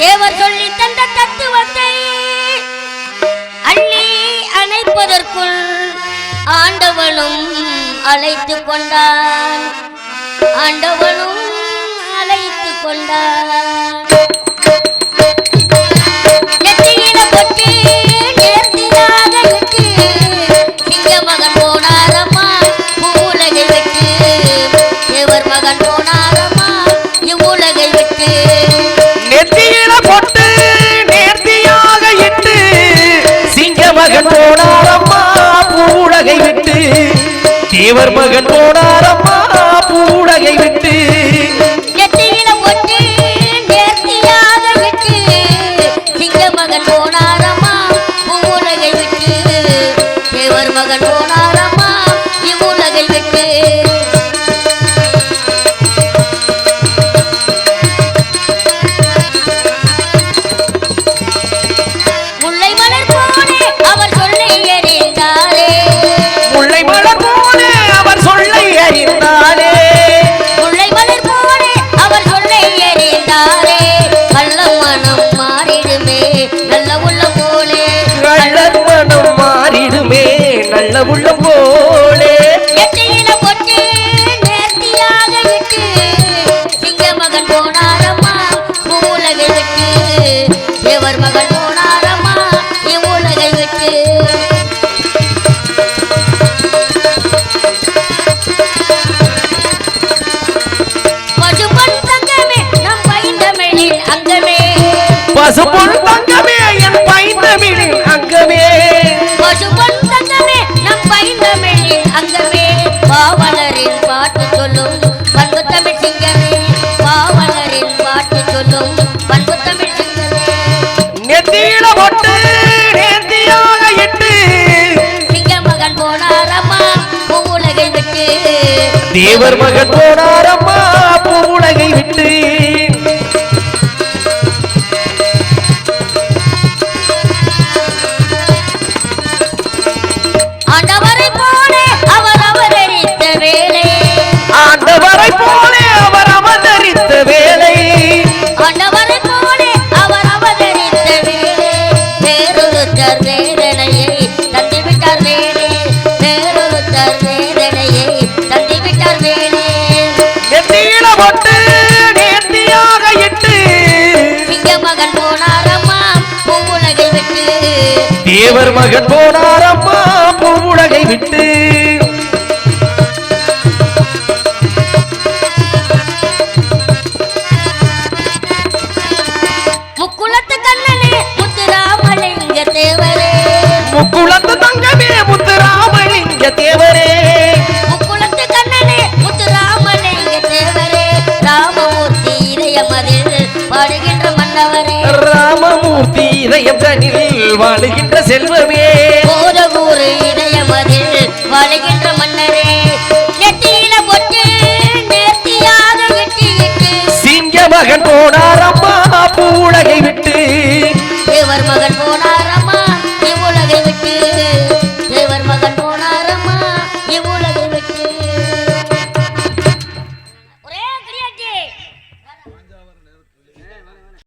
தேவர் சொல்லி தந்த தத்துவத்தை அள்ளி அணைப்பதற்குள் ஆண்டவனும் அழைத்து கொண்டான். ஆண்டவனும் அழைத்து கொண்டான். தேவர் மகன் போனாரம்மா பூடகை விட்டு. மகன் போனாரம்மா பூவுலகை விட்டு. தேவர் மகன் போனாரம்மா நல்ல உள்ளம் போலே. சிங்க மகன் போனாரம்மா இவ்வுலகை விட்டு. பசுபொன் தங்கமே நம் பைந்தமிழின் அங்கமே. பசுபொன் நெத்தியில பொட்டு நேர்த்தியாக இட்டு சிங்க மகன் போனாரம்மா பூவுலகை விட்டு. தேவர் மகன் போனாரம்மா பூவுலகை விட்டு. ஆண்டவரை போலே அவர் அவதரித்த வேலை ஆண்டவரை போலே பொட்டு நேர்த்தியாக இட்டு சிங்க மகன் போனாரம்மா பூவுலகை விட்டு. தேவர் மகன் போனாரம்மா பூவுலகை விட்டு. தேவரே. முக்குளத்து தங்கமே முத்துராமலிங்க தேவரே. இதயம் தனில் வாழுகின்ற செல்வமே.